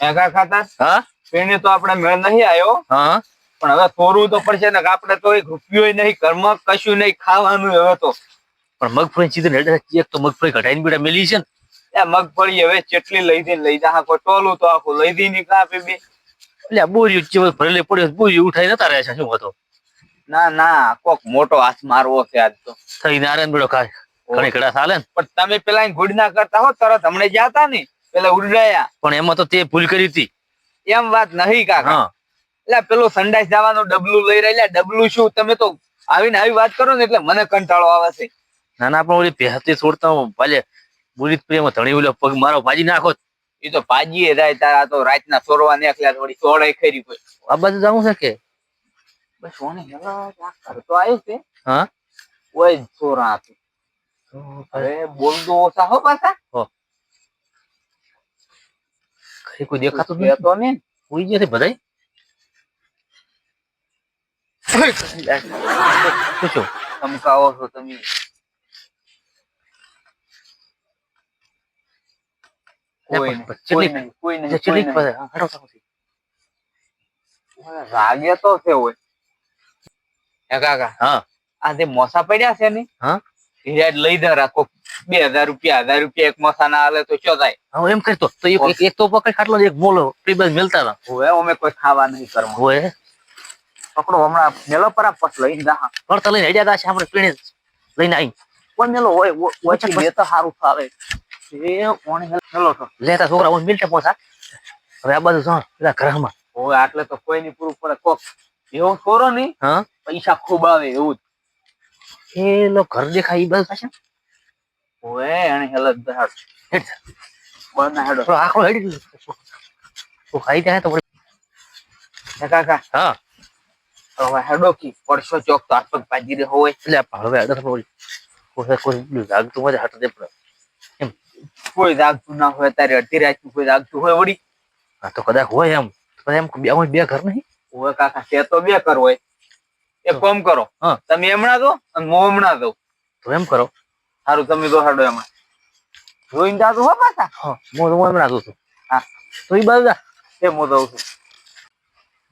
એકા ખાતા? હા? પેણે તો આપણે મેળ નહીં આવ્યો હા. પણ હવે થોડું તો પડશે ને આપણે તો એક રૂપિયો નહીં ઘરમાં કશું નહીં ખાવાનું હવે તો. પણ મગફળી નેડે એક તો મગફળી ઘટાઈને બેટા મેલી છે ને. એ મગફળી હવે ચેટલી લઈ દઈને લઈ જા. કોઈ ટોલું તો આખું લઈ દઈ ની કાપે બી. એટલે બોરી જે ભરેલી પડ્યો બોરી ઉઠાઈ નતા રહ્યા છે શું હતો? ના ના કોક મોટો હાથ મારવો છે આજ તો. થઈ નારાયણ બેડો ખાય. ઘણી કડા ચાલે ને. પણ તમે પેલા ગુડ ના કરતા હો તરત હમણે જાતા ને. પેલા ઉડાયા પણ એમાં તો તે ભૂલ કરી હતી. એમ વાત નહીં કાકા. એટલે પેલો સંડાસ જવાનું ડબલું લઈ રહ્યા. ડબલું શું? તમે તો આવીને આવી વાત કરો ને એટલે મને કંટાળો આવે છે. ના ના પણ ઓલી પહેરતી છોડતા હું ભલે બોલી પ્રેમ ધણી ઓલો પગ મારો ભાજી નાખો એ તો ભાજીએ જાય તારા તો રાતના સોરવા નીકળ્યા થોડી સોળે ખરી કોઈ. આ બધું જવું છે કે? બસ ઓને હેલા ઘર તો છે. હા? ઓય સોરા હતું હવે બોલ દો ઓછા હો પાછા. ઘરે કોઈ દેખાતું નથી. તો ને કોઈ ગયા છે બધાય? પૂછો ધમકાવો છો તમે. રાગે તો છે હોય કાકા હા. આ જે મોસા પડ્યા છે ને હા. હિરાજ લઈ દે રાખો. બે હજાર રૂપિયા હજાર રૂપિયા એક મોસા ના હાલે તો ચો થાય? હા એમ કરતો તો એક તો પકડ ખાટલો એક મોલો ટીબલ મેલતા હતા હોય અમે કોઈ ખાવા નહીં કરવા હોય પકડો હમણાં મેલો પર પસ લઈને જા. પડતા લઈને હેડ્યા દાશે આપણે પીણે લઈને આવી કોણ મેલો હોય ઓછી બે તો સારું ફાવે. એ કોણ મેલો તો. લેતા છોકરા ઓન મિલતા પોસા. હવે આ બધું જાણ પેલા ઘરમાં. હોય આટલે તો કોઈ નહીં પૂરું પડે. કોક એવો છોરો નહીં. હા? પૈસા ખૂબ આવે એવું જ. એ લો ઘર દેખાય ઈ બાજુ પાછા. ઓએ એને હેલો બહાર હેડ બના હેડો. થોડો આખલો હેડી. તો ખાઈ જાય તો કાકા. હા. હવે હેડો કી પડશો ચોક તો આસપાસ ભાજી રે હોય. એટલે હવે અડર કોઈ કોઈ કોઈ પેલું જાગતું હોય હાથ દે પડે કોઈ જાગતું ના હોય તારે અડધી રાત કોઈ જાગતું હોય વળી. હા તો કદાચ હોય એમ. તો એમ બે બે ઘર નહીં? હોય કાકા તે તો બે ઘર હોય. એક કામ કરો. તમે હમણાં દો અને હું હમણાં દઉં. તો એમ કરો. સારું તમે દો હાડો એમાં. જોઈને જાતું હો પાછા? હા હું હું એમ રાખું છું. હા. તો એ બાજુ એ હું દઉં છું?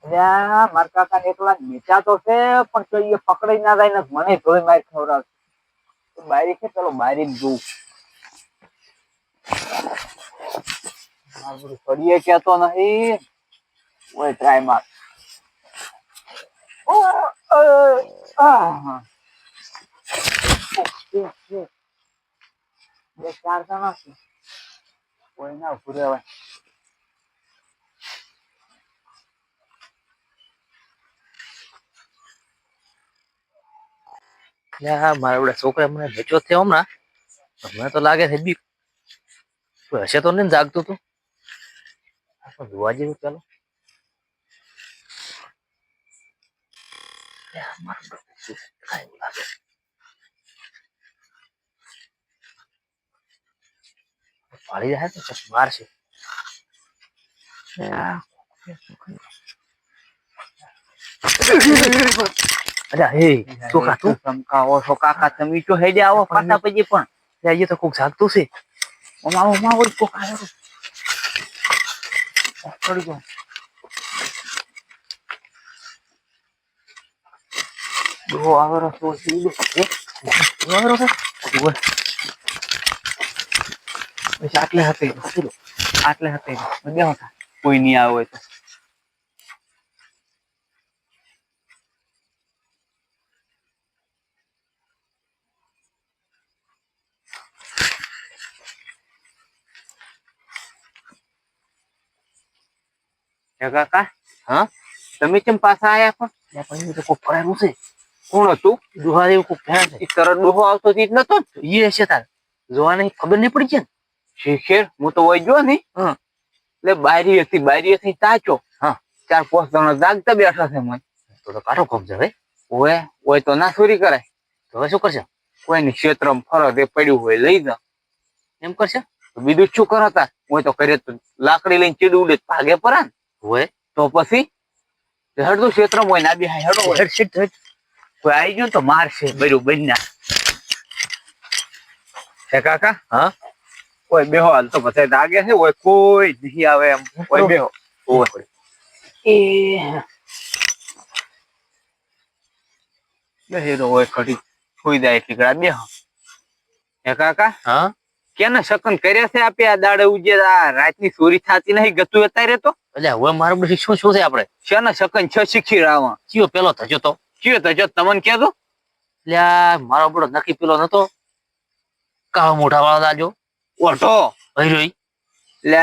મારા કાકા ને એકલા નીચા તો છે પણ તો એ પકડાઈ ના જાય ને મને ધોઈ માર ખવડાવશે. બારી છે ચલો બારી જોઉં. મારું ફરીએ કેતો નહીં. ઓય ટ્રાય માર. ચાર જણા છે કોઈ ના ઉભું રહેવાય મારા બધા છોકરા મને વેચો થયો હમણાં. મને તો લાગે છે બી હશે તો ને જાગતું તું. જોવા જેવું ચાલો. શું દેખાય એવું લાગે. પાડી જાય તો પછી મારશે. અલ્યા હે છોકરા તું ધમકાવો છો કાકા તમે તો હેડે આવો પાછા પછી પણ જે તો કોક જાગતું છે ઓમાં ઓલી કોક આવ્યો પકડી ગયો ડોહો આવેલો તો સીધો એ આવેલો છે ઊભો. બસ આટલે હતી આટલે હતી બેહો થા કોઈ નહીં આવે હોય તો હે કાકા હા તમે કેમ પાછા આયા પણ ત્યાં પછી તો કોક ફરાયેલું છે કોણ હતું? દુહા કોક. છે તરત ડોહો આવતો જ નતો ઈ હશે તાર. જોવાને ખબર નહીં પડી છે ને શેખેર હું તો વઈ ગયો ને એટલે બારી હતી બારી હતી તાચો. હા. ચાર પાંચ જણા જાગતા બેઠા છે મને. તો તો કાઢો કોક જવે ઓય ઓય તો ના ચોરી કરાય તો હવે શું કરશે? કોઈની ક્ષેત્રમાં ફરજ એ પડ્યું હોય લઈ જા. એમ કરશે? તો બીજું શું કરતા હોય તો કરે તો લાકડી લઈને ચીડ ઉડે ભાગે પરા હોય તો પછી? હેડતું ક્ષેત્રમાં હોય ના બી હેડો હેડ હેડ. કોઈ આવી ગયું તો મારશે બરું બન્યા. હે કાકા? હા? કોઈ બેહો હાલ તો બધા લાગે છે ઓય કોઈ નહીં આવે એમ. કોઈ બેહો. ઓય. હોય ખડી. સુઈ જાય ઘડા બેહો. હે કાકા? હા? કેને શકન કર્યા છે આપે આ દાડે ઉજે? આ રાતની ચોરી થતી નહીં ગતું અત્યારે તો એટલે હવે મારું બધું શું શું છે આપણે શેના શકન? છ શીખી રાવા. કયો પેલો થજો તો? કયો તો જો તમને કહેતો એટલે મારો બડો નક્કી પેલો નતો. કાળો મોઢા વાળો દાજો ઓટો ભર્યો ઈ. એટલે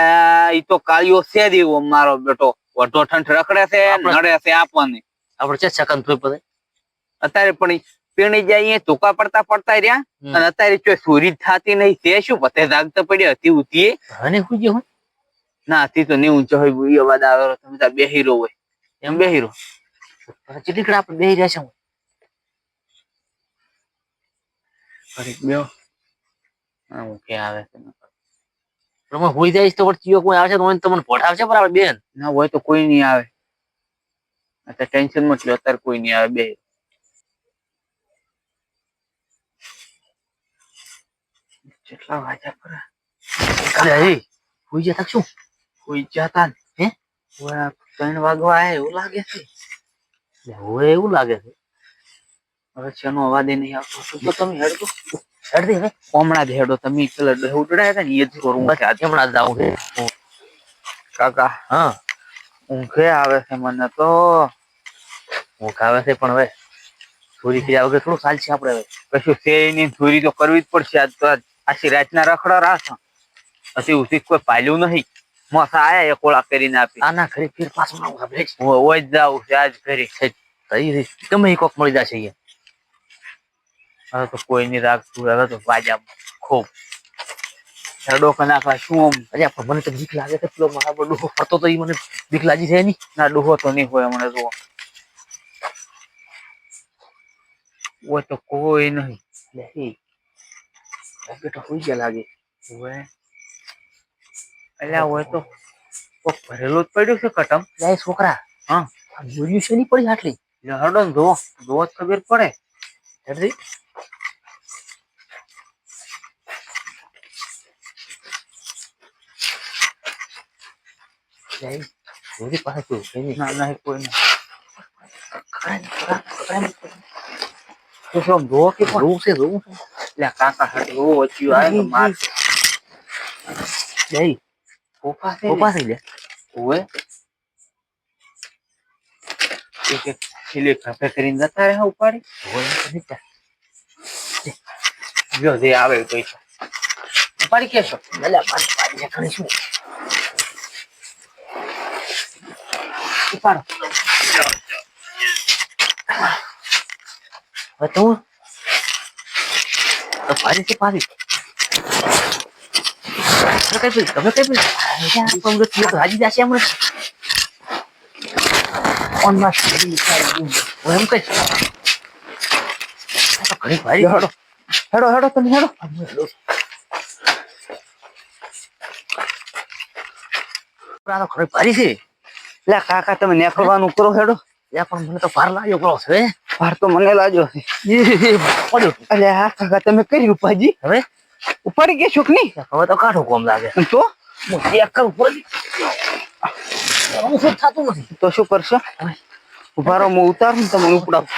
ઈ તો કાળિયો છે દેવો મારો બેટો. ઓટો ઠંઠ રખડે છે નડે છે આપવાની. આપણે છે છકન થઈ પડે અત્યારે પણ પીણી જાય અહીંયા ધોકા પડતા પડતા રહ્યા. અને અત્યારે જો ચોરી થતી નહીં. તે શું પતે જાગતા પડ્યા? હતી ઉતીએ અને હું જે ના હતી તો નહીં ઊંચો હોય. અવાજ આવેલો તમે બેહીરો હોય. એમ બેહીરો કેટલી કડા આપણે બેહી રહ્યા છે ફરી બેહો. ઓકે આવે છે? તમે હોઈ જાય તો ચિયો કોઈ આવશે તો તમને પઢાવશે બરાબર બેન? ના હોય તો કોઈ નહીં આવે. અત્યારે ટેન્શનમાં જ અત્યારે કોઈ નહીં આવે બે કેટલા વાગ્યા પર? હે હોઈ જતા શું? કોઈ જતા હે? ત્રણ વાગવા આવે એવું લાગે છે. હવે એવું લાગે છે. હવે શેનો અવાજ એ નહીં આવતો. તો તમે હેડો. હેડ હવે. હમણાં જ હેડો. તમે પેલા ઉડાડ્યા હતા ને એ જ કરું બસ આજે. હમણાં જ આવું કાકા. હા. ઊંઘે આવે છે મને તો. ઊંઘ આવે છે પણ હવે ચોરી કર્યા વગર થોડું ચાલશે આપણે હવે. કશું છે નહીં. ચોરી તો કરવી જ પડશે. આજ તો આખી રાતના રખડા રાખ. હજી ઉધી કોઈ પાલ્યું નહીં. મસા આયા એક ઓળા કરીને આપી. આના ઘરે ફેર પાછું આવે છે હું ઓય જ જાઉં છે આજ ઘરે. તઈ એ કોક મળી જશે અહીંયા. હવે તો કોઈ નહીં રાખતું હવે તો વાજા ખૂબ. હેડો કે નાખવા શું આમ? અરે પણ મને તો બીક લાગે છે પેલો મારા પર ડોહો ફરતો તો એ મને બીક લાગી છે નહીં ના ડોહો તો નહીં હોય મને જુઓ ઓય તો કોઈ નહીં. એ. હોઈ ગયા લાગે. ઓય અલ્યા હોય તો કોક ભરેલું જ પડ્યું છે કટમ જાય છોકરા. હા. પડી આટલી? એટલે ને જુઓ. જુઓ જ ખબર પડે. હેડરી જાય જોરી પાસે નહીં કોઈ નહીં ને ને તો શું કે જોવું છે જોવું છે એટલે કાકા હાટ જુઓ વચ્ચે આવે તો માર. લે થઈ લે ઓય એક એક છેલ્લે ખભે કરીને જતા રહે ઉપાડી ચાલે. જો જે આવે તો. ઉપાડી કેશો લે પાડી પાડી ઘણી શું ઉપાડો હવે તું તો પાડી છે પાડી તમે કઈ પી તમે કઈ પી પણ તો તીર તો હાજી જશે હમણાં ઓનમાં શરીર. હું એમ તો ઘણી ભારી હેડો હેડો હેડો તમે હેડો આ તો ઘણી ભારી છે લે કાકા તમે નેકળવાનું કરો હેડો પણ મને તો ભાર લાગ્યો પેલો છે ભાર તો મને લાગ્યો પડ્યો અલે કાકા તમે કરી ઉપાજી હવે ઉપાડી કે છોક નહીં હવે તો કાઠું કોમ લાગે. તો? હું ચેક કરું પડી હું શું થતું નથી? તો શું કરશો? ઊભા રહો હું ઉતારું તમને ઉપડાવું.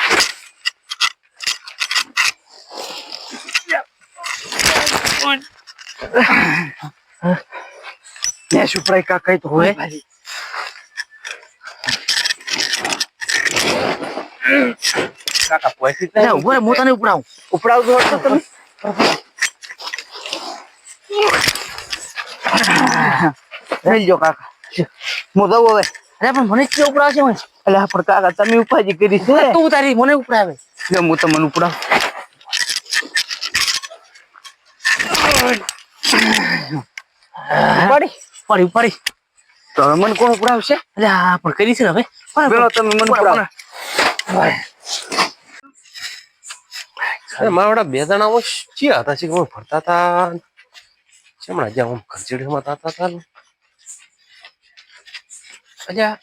કાકા તો હોય કાકા રે હું તને ઉપડાવું. ઉપડાવજો હતો તમે રહેજો કાકા. હું દઉં હવે. અરે પણ મને જ ઉપડાવશે મને એટલે પણ કાકા તમે ઉપાજી કરી છે. તું તારી મને ઉપડાવે. લે હું તમને ઉપડાવ. પડી પડી પડી. તો હવે મને કોણ ઉપડાવશે? અરે હા પણ કરી છે ને હવે. પેલો તમે મને ઉપડાવ. મારા બે જણા ચી હતા છે ફરતા હતા. હમણાં જ્યાં હું ખંચડીમાં થતા હતા ને અલ્યા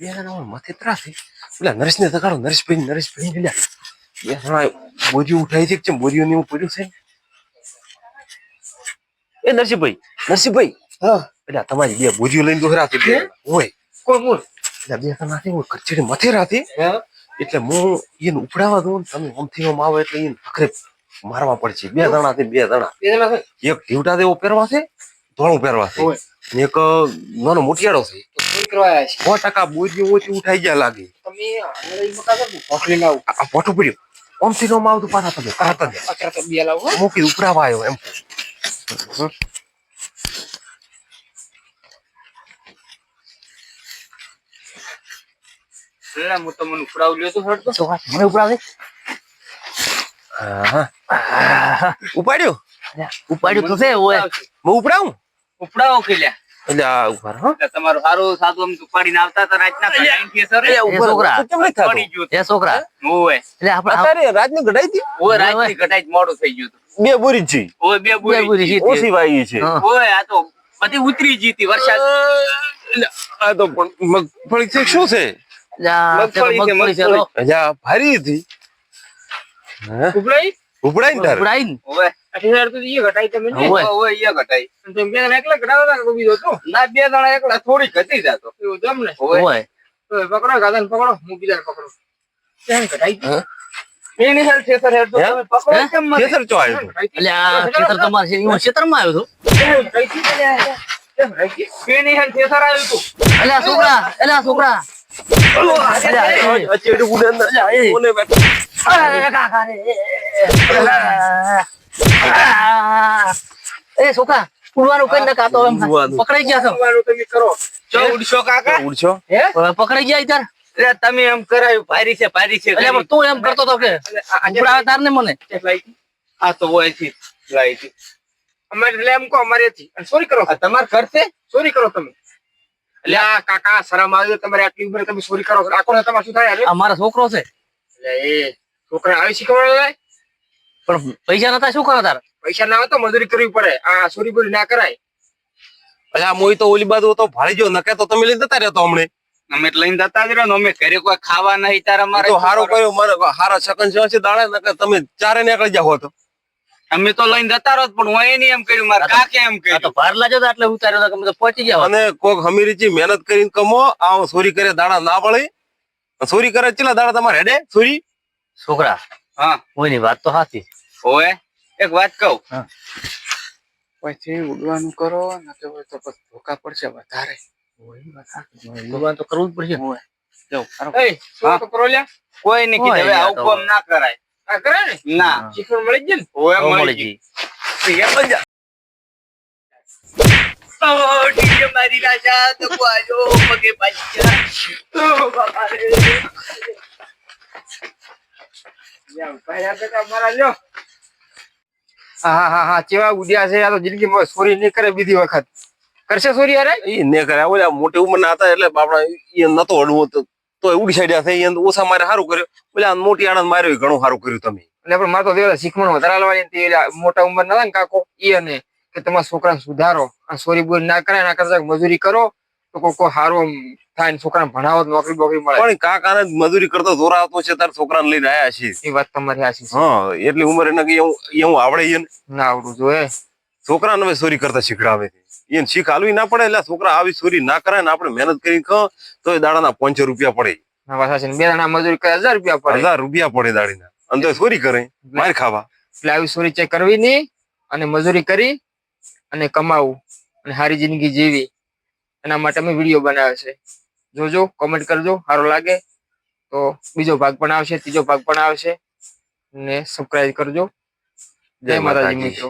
બે જણા માથે ત્રાસી પેલા નરેશને તગાડો નરેશભાઈ નરેશભાઈ પેલા બે જણા બોરીઓ ઉઠાઈ છે કે બોરીઓ ને એવું પડ્યું છે એ નરસિંહભાઈ નરસિંહભાઈ એટલે તમારી બે બોજીઓ લઈને દોહરા હતી હોય કોણ મૂળ એટલે બે જણાથી હું કચેરી મથે રાતી એટલે હું એને ઉપડાવા દઉં તમે આમથી આમ આવે એટલે એને ફકરે મારવા પડશે. બે જણા બે જણા. એક ઢીવટા દેવો પહેરવા છે ધોળું પહેરવા છે. એક નાનો મોટિયાળો છે. છે. સો ટકા બોજી ઓછી ઉઠાઈ ગયા લાગે. પોઠું પડ્યું. આમથી નો આવતું પાછા તમે તરત જ. મૂકી ઉપરાવા આવ્યો એમ. હું તમને ઉપડાવ લ્યો તો મને ઉપડાવે ઉપાડ્યો? ઉપાડ્યું તો છે ઓય. હું ઉપડાવું? ઉપડાવો કે લ્યા? એટલે આ ઉપર હા. તમારું સારું સાદું આમ ઉપાડીને આવતા હતા રાતના કઢાઈને ખેતર રે. એ છોકરા. કેમ નહીં થતું? એ છોકરા. ઓય. એટલે આપણે અત્યારે રાતની ઘડાઈ હતી? ઓય રાતની કઢાઈ મોડું થઈ ગયું બે બોરી છે ઓય બે બુરી છે. ઓય આ તો બધી ઉતરી જીતી વરસાદ. આ તો પણ મગફળી છે શું છે? મગફળી છે, મગફળી ભારી હતી. ઉપડાઈ ઉપડાઈ ને તારે? ઉપડાઈ ને. ઓય અઠીસાર તો ઈ ઘટાઈ તમે ને. ઓવે ઓવે ઈ ઘટાઈ. તમે બે જણા એકલા ઘટાડો તા કે બીજો તો. ના બે જણા એકલા થોડી ઘટી જાતો એવું જમ ને? ઓવે ઓય ઓય, પકડો ગાદન પકડો હું બીજા પકડો. કેમ ઘટાઈ હા? એની હેલ ઠેસર હેડ તો તમે પકડો કેમ મને? ખેતર ચો આવ્યો એટલે આ ખેતર તમાર છે હું ખેતરમાં આવ્યો તો? કેમ ઘટાઈ હતી? એની હાલ ઠેસર આવ્યું. એટલે આ છોકરા એટલે છોકરા. એટલે આ- એ- અંદર અલ્યા. કોને બેઠો? આ કાકા રે. આ. એ છોકરા ઉડવાનું. કઈ ના કાતો પકડાઈ ગયા છો. તમારું તમે કરો. ઉડશો કાકા? ઉડશો? હે? પકડાઈ ગયા ઈ તાર એટલે તમે એમ કરાયું ભારી છે ભારી છે એટલે તું એમ કરતો તો કે ઉપડાવે તાર ને મને? આ તો હોય છે લાઈ છે અમારે એટલે એમ કહો અમારે થી. અને કરો. તમારે ઘર છે? ચોરી કરો તમે. એટલે આ કાકા શરમ આવ્યો તમારે આટલી ઉંમરે તમે સોરી કરો છો. આખો ને તમારે શું થાય અમારો મારો છોકરો છે. એટલે એ છોકરા આવી શીખવાડે પણ પૈસા નતા શું કરો તાર? પૈસા ના હોય તો મજૂરી કરવી પડે. આ સોરી બોરી ના કરાય. અલ્યા મોઈ તો ઓલી બાજુ તો ભાળી ગયો નકે તો તમે લઈને જતા રહેતો હમણે. અમે લઈને જતા જ રહ્યો અમે ઘરે કોઈ ખાવા નહીં તારા મારે તો હારો કર્યો મારે હારા સકન છે દાડે નકે તમે ચારે નીકળી જાવ તો. અમે તો લઈને જતા રહો પણ હું નહીં એમ કર્યું મારા કાકે એમ કર્યું તો ભાર લાજો તો એટલે ઉતાર્યો તમે તો પહોંચી ગયા અને કોક હમીરીજી મહેનત કરીને કમો આ સોરી કરે દાડા ના પડે સોરી કરે ચેલા દાડા તમારે હેડે? ચોરી? છોકરા હા. કોઈની વાત તો સાચી ઓએ એક વાત કહું. પછી ઉડવાનું કરો ને તો તો પછી ધોકા પડશે વધારે. ઉડવાનું તો કરવું જ પડશે. કરો લ્યા? કોઈ નહીં કીધું હવે આવું કામ ના કરાય. આ કરાય ને? ના. હા. મળી જ ને? મળી ગઈ ગઈ એમ જ ઓ ટીકે મારી રાજા તો આજો પગે પાછી બાપા રે લ્યા ભાઈ બેટા મારા લ્યો હા હા હા કેવા ઉડ્યા છે આ તો જિંદગીમાં ચોરી નહીં કરે બીજી વખત. કરશે ચોરી અરે ઈ ને કરે ઓલા મોટી ઉંમરના હતા એટલે બાપડા એ નતો હડવું તો ઉડી એને ઓછા મારે સારું કર્યું. ઓલા મોટી આનંદ માર્યો ઘણું સારું કર્યું તમે. એટલે પણ મારે તો દેવા શીખવાનું વધારે લાવવાની મોટા ઉંમર ના કાકો ઈ અને કે તમારા છોકરાને સુધારો સોરી બોરી ના કરે ના કરતા મજૂરી કરો તો કોઈ સારું થાય છોકરાને ભણાવો નોકરી બોકરી મળે. પણ કાકાને મજૂરી કરતો દોરાવતો છે તાર છોકરાને લઈને આયા છે. એ વાત તમારી આ છે. હા એટલી ઉંમર એને કે એવું આવડે એને ના? આવડું જોઈએ. છોકરાને હવે ચોરી કરતા શીખડાવે એને શીખ હાલવી ના પડે એટલે છોકરા આવી ચોરી ના કરે ને આપણે મહેનત કરીને કહો તો એ દાડાના પાંચસો રૂપિયા પડે. બે જણા મજૂરી કરે હજાર રૂપિયા પડે. હજાર રૂપિયા પડે દાડીના. અને તો ચોરી કરે માર ખાવા. એટલે આવી સોરી ચેક કરવી નહીં અને મજૂરી કરી અને કમાવું અને સારી જિંદગી જીવી. એના માટે અમે વીડિયો બનાવ્યો છે. જોજો કોમેન્ટ કરજો સારો લાગે. તો બીજો ભાગ પણ આવશે ત્રીજો ભાગ પણ આવશે. ને સબસ્ક્રાઇબ કરજો. જય માતાજી મિત્રો.